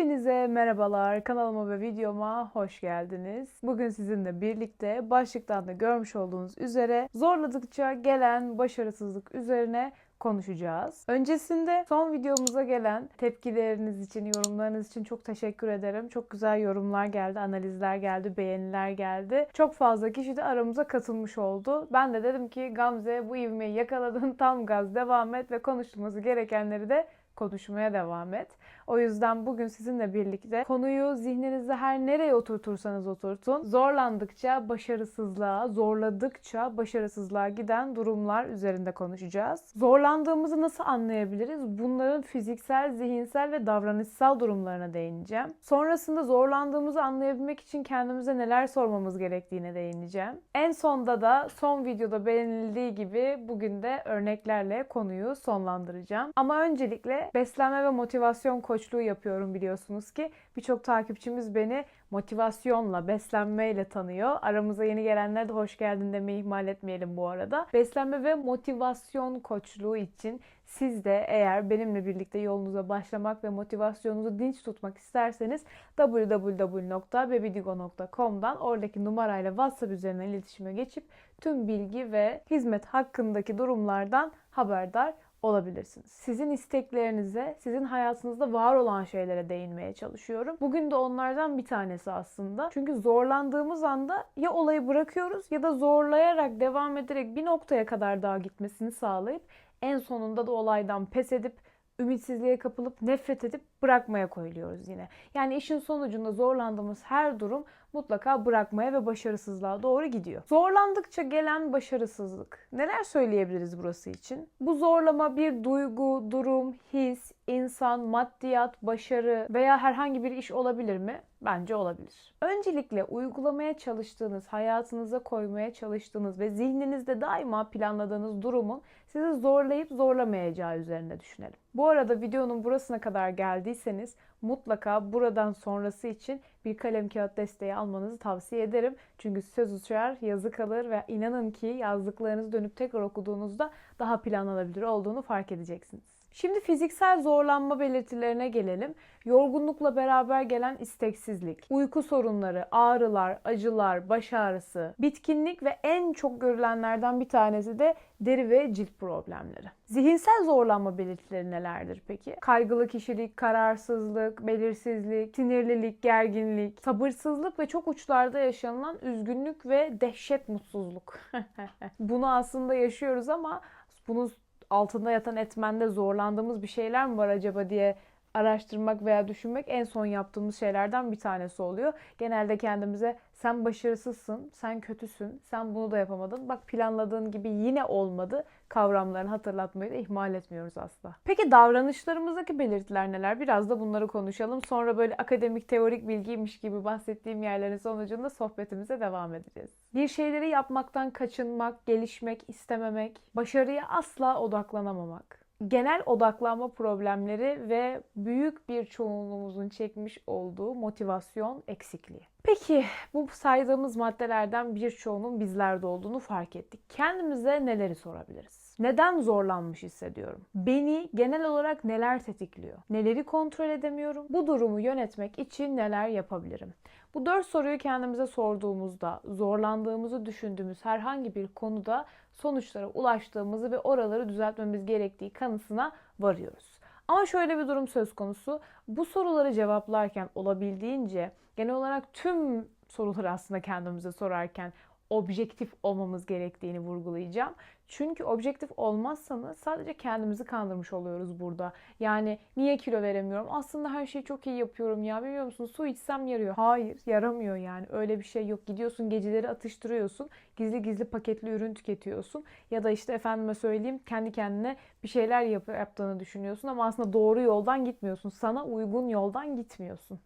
Hepinize merhabalar. Kanalıma ve videoma hoş geldiniz. Bugün sizinle birlikte başlıktan da görmüş olduğunuz üzere zorladıkça gelen başarısızlık üzerine konuşacağız. Öncesinde son videomuza gelen tepkileriniz için, yorumlarınız için çok teşekkür ederim. Çok güzel yorumlar geldi, analizler geldi, beğeniler geldi. Çok fazla kişi de aramıza katılmış oldu. Ben de dedim ki Gamze bu ivmeyi yakaladın, tam gaz devam et ve konuşulması gerekenleri de konuşmaya devam et. O yüzden bugün sizinle birlikte konuyu zihninizde her nereye oturtursanız oturtun, zorlandıkça başarısızlığa, zorladıkça başarısızlığa giden durumlar üzerinde konuşacağız. Zorlandığımızı nasıl anlayabiliriz? Bunların fiziksel, zihinsel ve davranışsal durumlarına değineceğim. Sonrasında zorlandığımızı anlayabilmek için kendimize neler sormamız gerektiğine değineceğim. En sonda da son videoda beğenildiği gibi bugün de örneklerle konuyu sonlandıracağım. Ama öncelikle beslenme ve motivasyon koçluğu yapıyorum biliyorsunuz ki. Birçok takipçimiz beni motivasyonla, beslenmeyle tanıyor. Aramıza yeni gelenler de hoş geldin demeyi ihmal etmeyelim bu arada. Beslenme ve motivasyon koçluğu için siz de eğer benimle birlikte yolunuza başlamak ve motivasyonunuzu dinç tutmak isterseniz www.bebidigo.com'dan oradaki numarayla WhatsApp üzerinden iletişime geçip tüm bilgi ve hizmet hakkındaki durumlardan haberdar olabilirsiniz. Sizin isteklerinize, sizin hayatınızda var olan şeylere değinmeye çalışıyorum. Bugün de onlardan bir tanesi aslında. Çünkü zorlandığımız anda ya olayı bırakıyoruz ya da zorlayarak devam ederek bir noktaya kadar daha gitmesini sağlayıp en sonunda da olaydan pes edip ümitsizliğe kapılıp nefret edip bırakmaya koyuluyoruz yine. Yani işin sonucunda zorlandığımız her durum mutlaka bırakmaya ve başarısızlığa doğru gidiyor. Zorlandıkça gelen başarısızlık. Neler söyleyebiliriz burası için? Bu zorlama bir duygu, durum, his, insan, maddiyat, başarı veya herhangi bir iş olabilir mi? Bence olabilir. Öncelikle uygulamaya çalıştığınız, hayatınıza koymaya çalıştığınız ve zihninizde daima planladığınız durumun sizi zorlayıp zorlamayacağı üzerine düşünelim. Bu arada videonun burasına kadar geldiyseniz mutlaka buradan sonrası için bir kalem kağıt desteği almanızı tavsiye ederim. Çünkü söz uçar, yazı kalır ve inanın ki yazdıklarınızı dönüp tekrar okuduğunuzda daha planlanabilir olduğunu fark edeceksiniz. Şimdi fiziksel zorlanma belirtilerine gelelim. Yorgunlukla beraber gelen isteksizlik, uyku sorunları, ağrılar, acılar, baş ağrısı, bitkinlik ve en çok görülenlerden bir tanesi de deri ve cilt problemleri. Zihinsel zorlanma belirtileri nelerdir peki? Kaygılı kişilik, kararsızlık, belirsizlik, sinirlilik, gerginlik, sabırsızlık ve çok uçlarda yaşanılan üzgünlük ve dehşet mutsuzluk. Bunu aslında yaşıyoruz ama bunun altında yatan etmende zorlandığımız bir şeyler mi var acaba diye araştırmak veya düşünmek en son yaptığımız şeylerden bir tanesi oluyor. Genelde kendimize sen başarısızsın, sen kötüsün, sen bunu da yapamadın. Bak planladığın gibi yine olmadı. Kavramlarını hatırlatmayı da ihmal etmiyoruz asla. Peki davranışlarımızdaki belirtiler neler? Biraz da bunları konuşalım. Sonra böyle akademik teorik bilgiymiş gibi bahsettiğim yerlerin sonucunda sohbetimize devam edeceğiz. Bir şeyleri yapmaktan kaçınmak, gelişmek, istememek, başarıya asla odaklanamamak genel odaklanma problemleri ve büyük bir çoğunluğumuzun çekmiş olduğu motivasyon eksikliği. Peki bu saydığımız maddelerden birçoğunun bizlerde olduğunu fark ettik. Kendimize neleri sorabiliriz? Neden zorlanmış hissediyorum? Beni genel olarak neler tetikliyor? Neleri kontrol edemiyorum? Bu durumu yönetmek için neler yapabilirim? Bu dört soruyu kendimize sorduğumuzda, zorlandığımızı düşündüğümüz herhangi bir konuda sonuçlara ulaştığımızı ve oraları düzeltmemiz gerektiği kanısına varıyoruz. Ama şöyle bir durum söz konusu. Bu soruları cevaplarken olabildiğince genel olarak tüm soruları aslında kendimize sorarken objektif olmamız gerektiğini vurgulayacağım. Çünkü objektif olmazsanız sadece kendimizi kandırmış oluyoruz burada. Yani niye kilo veremiyorum? Aslında her şeyi çok iyi yapıyorum ya. Biliyor musun su içsem yarıyor. Hayır yaramıyor yani. Öyle bir şey yok. Gidiyorsun geceleri atıştırıyorsun. Gizli gizli paketli ürün tüketiyorsun. Ya da işte efendime söyleyeyim kendi kendine bir şeyler yap yaptığını düşünüyorsun ama aslında doğru yoldan gitmiyorsun. Sana uygun yoldan gitmiyorsun.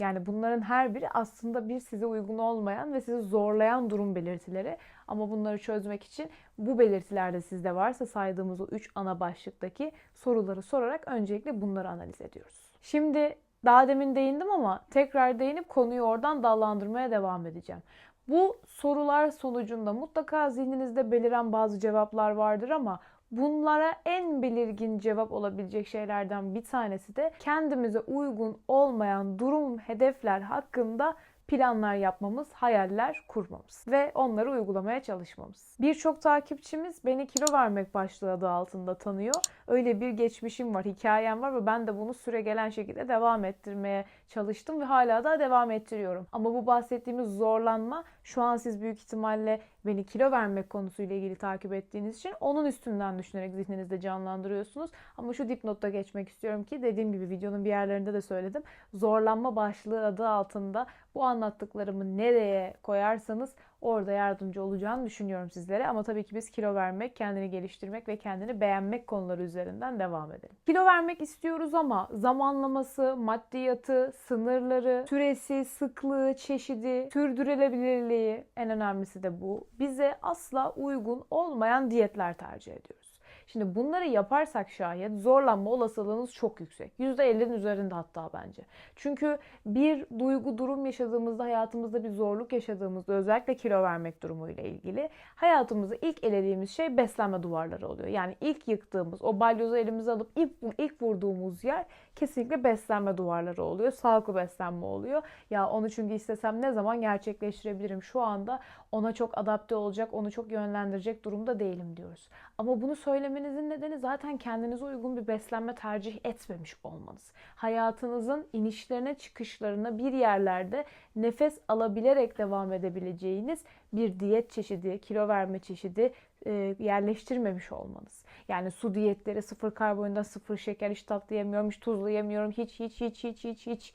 Yani bunların her biri aslında bir size uygun olmayan ve sizi zorlayan durum belirtileri. Ama bunları çözmek için bu belirtiler de sizde varsa saydığımız o 3 ana başlıktaki soruları sorarak öncelikle bunları analiz ediyoruz. Şimdi daha demin değindim ama tekrar değinip konuyu oradan dallandırmaya devam edeceğim. Bu sorular sonucunda mutlaka zihninizde beliren bazı cevaplar vardır ama Bunlara en belirgin cevap olabilecek şeylerden bir tanesi de kendimize uygun olmayan durum, hedefler hakkında planlar yapmamız, hayaller kurmamız ve onları uygulamaya çalışmamız. Birçok takipçimiz beni kilo vermek başlığı adı altında tanıyor. Öyle bir geçmişim var, hikayem var ve ben de bunu süre gelen şekilde devam ettirmeye çalıştım ve hala da devam ettiriyorum. Ama bu bahsettiğimiz zorlanma şu an siz büyük ihtimalle beni kilo vermek konusuyla ilgili takip ettiğiniz için onun üstünden düşünerek zihninizde canlandırıyorsunuz. Ama şu dipnotta geçmek istiyorum ki dediğim gibi videonun bir yerlerinde de söyledim. Zorlanma başlığı adı altında bu anlattıklarımı nereye koyarsanız orada yardımcı olacağını düşünüyorum sizlere. Ama tabii ki biz kilo vermek, kendini geliştirmek ve kendini beğenmek konuları üzerinden devam edelim. Kilo vermek istiyoruz ama zamanlaması, maddiyatı, sınırları, süresi, sıklığı, çeşidi, sürdürülebilirliği en önemlisi de bu. Bize asla uygun olmayan diyetler tercih ediyoruz. Şimdi bunları yaparsak şayet zorlanma olasılığınız çok yüksek. %50'nin üzerinde hatta bence. Çünkü bir duygu durum yaşadığımızda hayatımızda bir zorluk yaşadığımızda özellikle kilo vermek durumuyla ilgili hayatımızı ilk elediğimiz şey beslenme duvarları oluyor. Yani ilk yıktığımız o balyozu elimize alıp ilk, ilk vurduğumuz yer kesinlikle beslenme duvarları oluyor. Sağlıklı beslenme oluyor. Ya onu çünkü istesem ne zaman gerçekleştirebilirim? Şu anda ona çok adapte olacak, onu çok yönlendirecek durumda değilim diyoruz. Ama bunu söylemenizin nedeni zaten kendinize uygun bir beslenme tercih etmemiş olmanız. Hayatınızın inişlerine, çıkışlarına bir yerlerde nefes alabilerek devam edebileceğiniz bir diyet çeşidi, kilo verme çeşidi e, yerleştirmemiş olmanız. Yani su diyetleri, sıfır karbonhidrat, sıfır şeker, hiç tatlı yemiyorum, hiç tuzlu yemiyorum, hiç hiç hiç hiç hiç hiç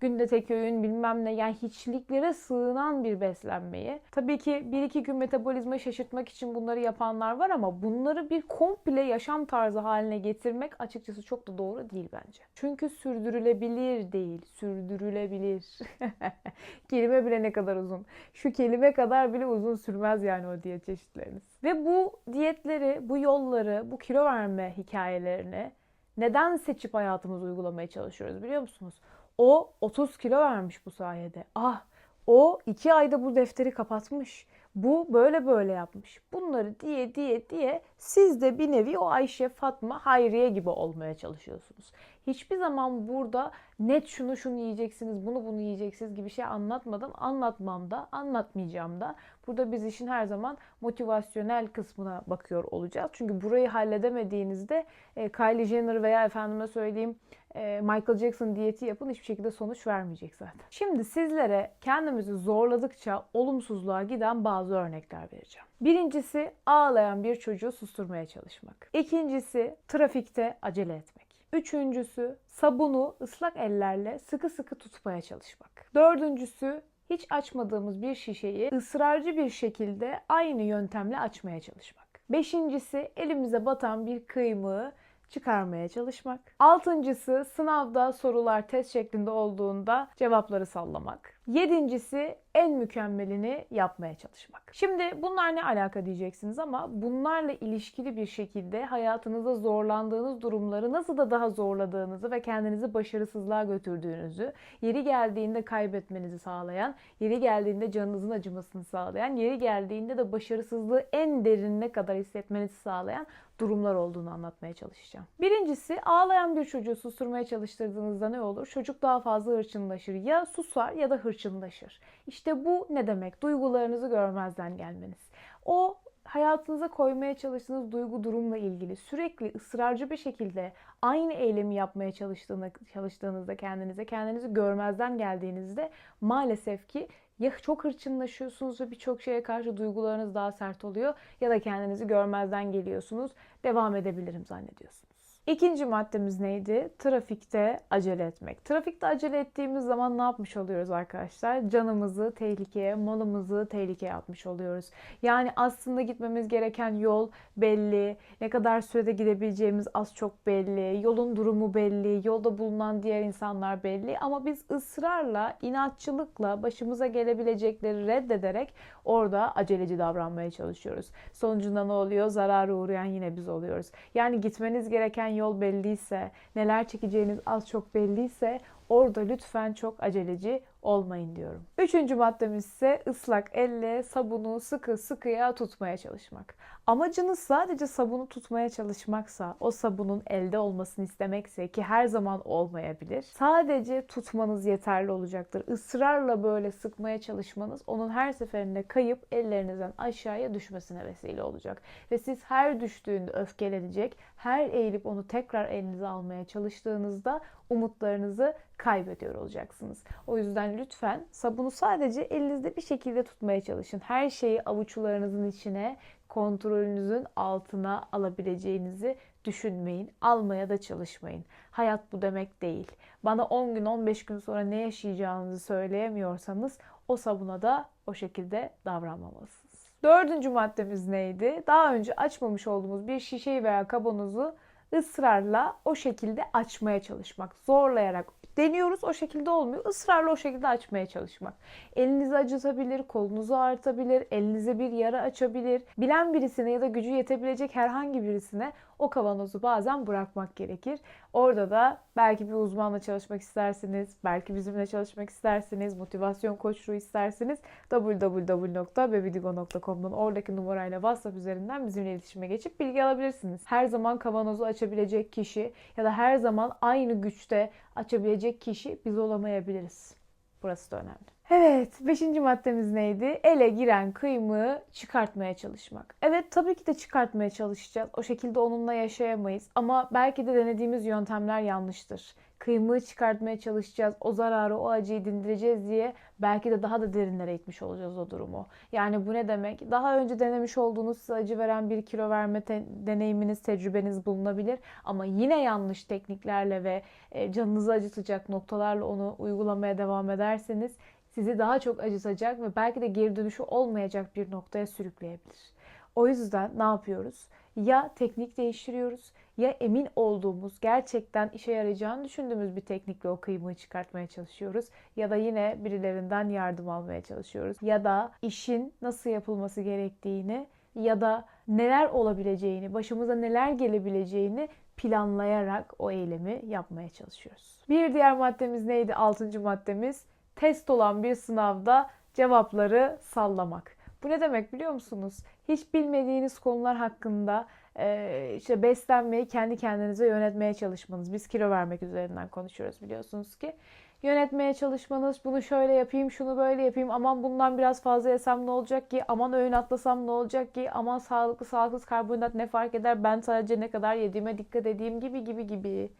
günde tek öğün bilmem ne yani hiçliklere sığınan bir beslenmeyi. Tabii ki bir iki gün metabolizmayı şaşırtmak için bunları yapanlar var ama bunları bir komple yaşam tarzı haline getirmek açıkçası çok da doğru değil bence. Çünkü sürdürülebilir değil, sürdürülebilir. kelime bile ne kadar uzun. Şu kelime kadar bile uzun sürmez yani o diyet çeşitleriniz. Ve bu diyetleri, bu yolları, bu kilo verme hikayelerini neden seçip hayatımızı uygulamaya çalışıyoruz biliyor musunuz? O 30 kilo vermiş bu sayede. Ah o 2 ayda bu defteri kapatmış. Bu böyle böyle yapmış. Bunları diye diye diye siz de bir nevi o Ayşe, Fatma, Hayriye gibi olmaya çalışıyorsunuz. Hiçbir zaman burada net şunu şunu yiyeceksiniz, bunu bunu yiyeceksiniz gibi şey anlatmadım. Anlatmam da, anlatmayacağım da. Burada biz işin her zaman motivasyonel kısmına bakıyor olacağız. Çünkü burayı halledemediğinizde e, Kylie Jenner veya efendime söyleyeyim e, Michael Jackson diyeti yapın hiçbir şekilde sonuç vermeyecek zaten. Şimdi sizlere kendimizi zorladıkça olumsuzluğa giden bazı örnekler vereceğim. Birincisi ağlayan bir çocuğu susturmaya çalışmak. İkincisi trafikte acele etmek. Üçüncüsü sabunu ıslak ellerle sıkı sıkı tutmaya çalışmak. Dördüncüsü hiç açmadığımız bir şişeyi ısrarcı bir şekilde aynı yöntemle açmaya çalışmak. Beşincisi elimize batan bir kıymığı çıkarmaya çalışmak. Altıncısı sınavda sorular test şeklinde olduğunda cevapları sallamak. Yedincisi en mükemmelini yapmaya çalışmak. Şimdi bunlar ne alaka diyeceksiniz ama bunlarla ilişkili bir şekilde hayatınızda zorlandığınız durumları nasıl da daha zorladığınızı ve kendinizi başarısızlığa götürdüğünüzü, yeri geldiğinde kaybetmenizi sağlayan, yeri geldiğinde canınızın acımasını sağlayan, yeri geldiğinde de başarısızlığı en derinine kadar hissetmenizi sağlayan durumlar olduğunu anlatmaya çalışacağım. Birincisi ağlayan bir çocuğu susturmaya çalıştırdığınızda ne olur? Çocuk daha fazla hırçınlaşır. Ya susar ya da hırçınlaşır. İşte bu ne demek? Duygularınızı görmezden gelmeniz. O hayatınıza koymaya çalıştığınız duygu durumla ilgili sürekli ısrarcı bir şekilde aynı eylemi yapmaya çalıştığını, çalıştığınızda kendinize, kendinizi görmezden geldiğinizde maalesef ki ya çok hırçınlaşıyorsunuz ve birçok şeye karşı duygularınız daha sert oluyor ya da kendinizi görmezden geliyorsunuz, devam edebilirim zannediyorsunuz. İkinci maddemiz neydi? Trafikte acele etmek. Trafikte acele ettiğimiz zaman ne yapmış oluyoruz arkadaşlar? Canımızı tehlikeye, malımızı tehlikeye atmış oluyoruz. Yani aslında gitmemiz gereken yol belli. Ne kadar sürede gidebileceğimiz az çok belli. Yolun durumu belli. Yolda bulunan diğer insanlar belli. Ama biz ısrarla, inatçılıkla başımıza gelebilecekleri reddederek orada aceleci davranmaya çalışıyoruz. Sonucunda ne oluyor? Zarara uğrayan yine biz oluyoruz. Yani gitmeniz gereken yol belliyse, neler çekeceğiniz az çok belliyse orada lütfen çok aceleci olmayın diyorum. Üçüncü maddemiz ise ıslak elle sabunu sıkı sıkıya tutmaya çalışmak. Amacınız sadece sabunu tutmaya çalışmaksa, o sabunun elde olmasını istemekse ki her zaman olmayabilir. Sadece tutmanız yeterli olacaktır. Israrla böyle sıkmaya çalışmanız onun her seferinde kayıp ellerinizden aşağıya düşmesine vesile olacak. Ve siz her düştüğünde öfkelenecek, her eğilip onu tekrar elinize almaya çalıştığınızda umutlarınızı kaybediyor olacaksınız. O yüzden lütfen sabunu sadece elinizde bir şekilde tutmaya çalışın. Her şeyi avuçlarınızın içine, kontrolünüzün altına alabileceğinizi düşünmeyin. Almaya da çalışmayın. Hayat bu demek değil. Bana 10 gün 15 gün sonra ne yaşayacağınızı söyleyemiyorsanız o sabuna da o şekilde davranmamalısınız. Dördüncü maddemiz neydi? Daha önce açmamış olduğumuz bir şişeyi veya kavanozu ısrarla o şekilde açmaya çalışmak. Zorlayarak deniyoruz o şekilde olmuyor. Israrla o şekilde açmaya çalışmak. Elinizi acıtabilir, kolunuzu ağrıtabilir, elinize bir yara açabilir. Bilen birisine ya da gücü yetebilecek herhangi birisine o kavanozu bazen bırakmak gerekir. Orada da belki bir uzmanla çalışmak istersiniz, belki bizimle çalışmak istersiniz, motivasyon koçluğu isterseniz www.bebidigo.com'dan oradaki numarayla WhatsApp üzerinden bizimle iletişime geçip bilgi alabilirsiniz. Her zaman kavanozu açabilecek kişi ya da her zaman aynı güçte açabilecek kişi biz olamayabiliriz. Burası da önemli. Evet, beşinci maddemiz neydi? Ele giren kıymığı çıkartmaya çalışmak. Evet, tabii ki de çıkartmaya çalışacağız. O şekilde onunla yaşayamayız. Ama belki de denediğimiz yöntemler yanlıştır. Kıymığı çıkartmaya çalışacağız. O zararı, o acıyı dindireceğiz diye belki de daha da derinlere itmiş olacağız o durumu. Yani bu ne demek? Daha önce denemiş olduğunuz size acı veren bir kilo verme te- deneyiminiz, tecrübeniz bulunabilir. Ama yine yanlış tekniklerle ve e, canınızı acıtacak noktalarla onu uygulamaya devam ederseniz sizi daha çok acıtacak ve belki de geri dönüşü olmayacak bir noktaya sürükleyebilir. O yüzden ne yapıyoruz? Ya teknik değiştiriyoruz ya emin olduğumuz, gerçekten işe yarayacağını düşündüğümüz bir teknikle o kıymığı çıkartmaya çalışıyoruz. Ya da yine birilerinden yardım almaya çalışıyoruz. Ya da işin nasıl yapılması gerektiğini ya da neler olabileceğini, başımıza neler gelebileceğini planlayarak o eylemi yapmaya çalışıyoruz. Bir diğer maddemiz neydi? Altıncı maddemiz test olan bir sınavda cevapları sallamak. Bu ne demek biliyor musunuz? Hiç bilmediğiniz konular hakkında e, işte beslenmeyi kendi kendinize yönetmeye çalışmanız. Biz kilo vermek üzerinden konuşuyoruz biliyorsunuz ki. Yönetmeye çalışmanız, bunu şöyle yapayım, şunu böyle yapayım, aman bundan biraz fazla yesem ne olacak ki, aman öğün atlasam ne olacak ki, aman sağlıklı sağlıksız karbonhidrat ne fark eder, ben sadece ne kadar yediğime dikkat edeyim gibi gibi gibi.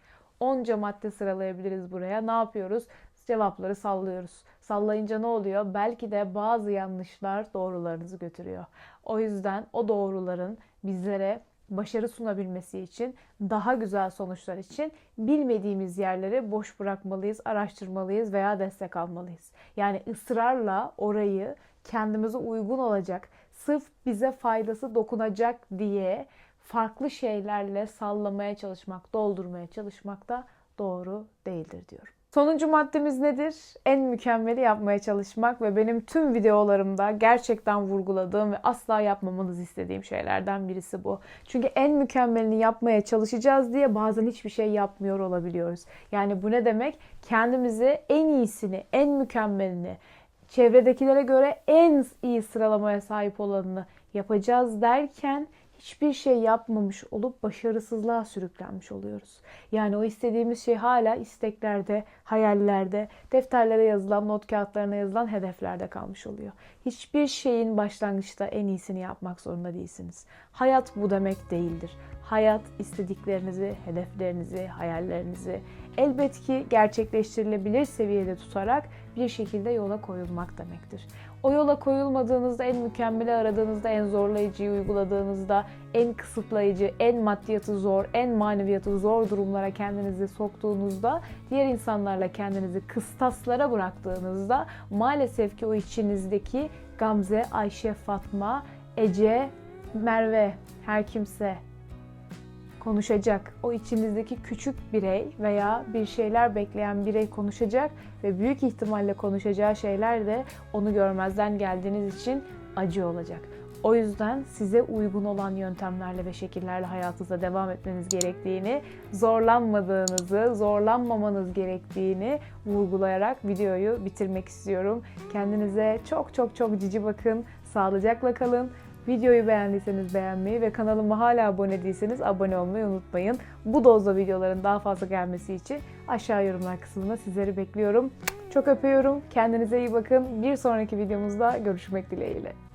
Onca madde sıralayabiliriz buraya. Ne yapıyoruz? Cevapları sallıyoruz. Sallayınca ne oluyor? Belki de bazı yanlışlar doğrularınızı götürüyor. O yüzden o doğruların bizlere başarı sunabilmesi için, daha güzel sonuçlar için bilmediğimiz yerleri boş bırakmalıyız, araştırmalıyız veya destek almalıyız. Yani ısrarla orayı kendimize uygun olacak, sırf bize faydası dokunacak diye farklı şeylerle sallamaya çalışmak, doldurmaya çalışmak da doğru değildir diyorum. Sonuncu maddemiz nedir? En mükemmeli yapmaya çalışmak ve benim tüm videolarımda gerçekten vurguladığım ve asla yapmamanızı istediğim şeylerden birisi bu. Çünkü en mükemmelini yapmaya çalışacağız diye bazen hiçbir şey yapmıyor olabiliyoruz. Yani bu ne demek? Kendimizi en iyisini, en mükemmelini, çevredekilere göre en iyi sıralamaya sahip olanını yapacağız derken hiçbir şey yapmamış olup başarısızlığa sürüklenmiş oluyoruz. Yani o istediğimiz şey hala isteklerde, hayallerde, defterlere yazılan, not kağıtlarına yazılan hedeflerde kalmış oluyor. Hiçbir şeyin başlangıçta en iyisini yapmak zorunda değilsiniz. Hayat bu demek değildir. Hayat istediklerinizi, hedeflerinizi, hayallerinizi elbet ki gerçekleştirilebilir seviyede tutarak bir şekilde yola koyulmak demektir. O yola koyulmadığınızda, en mükemmeli aradığınızda, en zorlayıcıyı uyguladığınızda, en kısıtlayıcı, en maddiyatı zor, en maneviyatı zor durumlara kendinizi soktuğunuzda, diğer insanlarla kendinizi kıstaslara bıraktığınızda maalesef ki o içinizdeki Gamze, Ayşe, Fatma, Ece, Merve, her kimse konuşacak. O içinizdeki küçük birey veya bir şeyler bekleyen birey konuşacak ve büyük ihtimalle konuşacağı şeyler de onu görmezden geldiğiniz için acı olacak. O yüzden size uygun olan yöntemlerle ve şekillerle hayatınıza devam etmeniz gerektiğini, zorlanmadığınızı, zorlanmamanız gerektiğini vurgulayarak videoyu bitirmek istiyorum. Kendinize çok çok çok cici bakın, sağlıcakla kalın. Videoyu beğendiyseniz beğenmeyi ve kanalıma hala abone değilseniz abone olmayı unutmayın. Bu dozda videoların daha fazla gelmesi için aşağı yorumlar kısmında sizleri bekliyorum. Çok öpüyorum. Kendinize iyi bakın. Bir sonraki videomuzda görüşmek dileğiyle.